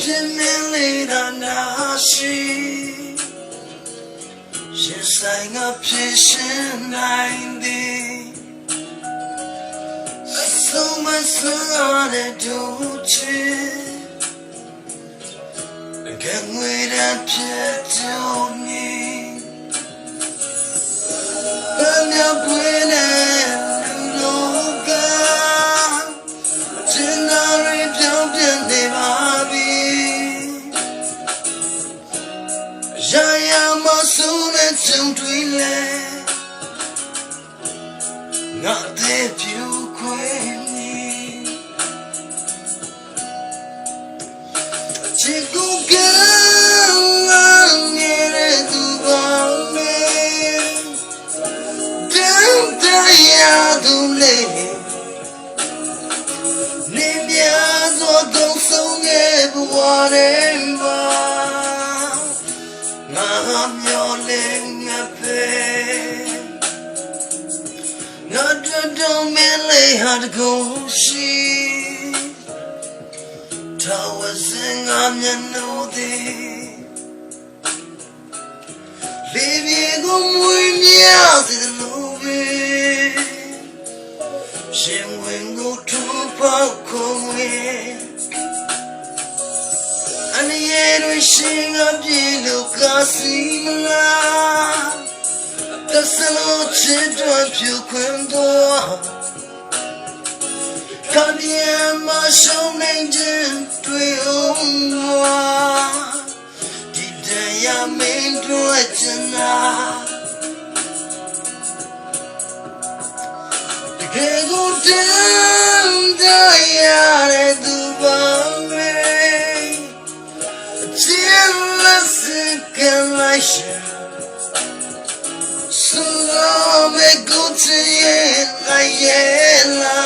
ဖြစ်မင်းလေးသာနာရှိရှင်ဆိုင်ကဖြစ်ရှင်နိုင်သည်အဆုံးမဆုံးတဲ့ဒုချစ် Can wait and tell me I'm not soon and soon to Not the few queen Chico girl, I'm here to go me. Down there, to lay. Nibia, me lay hard to go see. ထာဝစင်ငါမျက်နှာသည်လေးပြေကိုမွေးမြစေလိုပဲရှင်ဝင်ကိုထူပေါက်ခုံးဝဲအနေရရှင်ကပြေလို့ကစီမလားတဆလို့ချစ်တော်ဖြူခွင်တော် ခန္ဓာမရှုံးနိုင်ခြင်းတွေ့အောင်မှာဒီတရားမင်းတို့ချင်တာတကယ်ကိုတန်တရားရသူပါမေခြင်းလက်စကလိုက်ရှာ So me go to you, I yeah,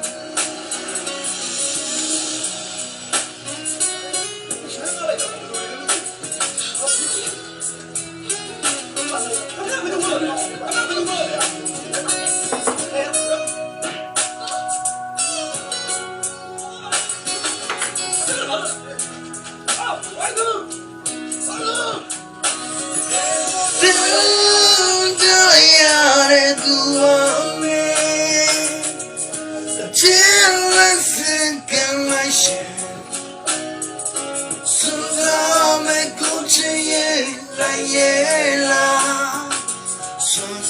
စွန်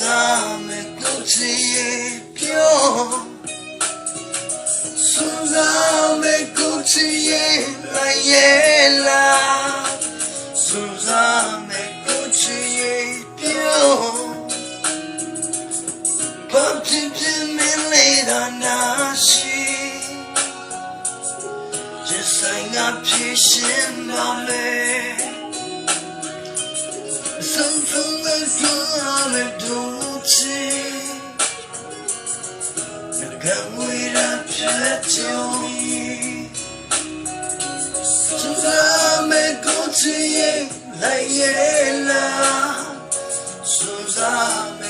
စားမဲ့ကို Tanashi Just hang up patient on me Something that's all I do see I can't wait up to let you Like yeah, nah. so I'm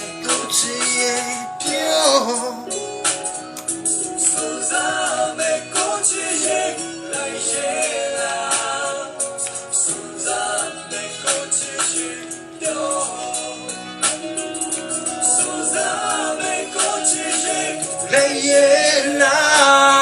Suza me koči žek, ne je nam.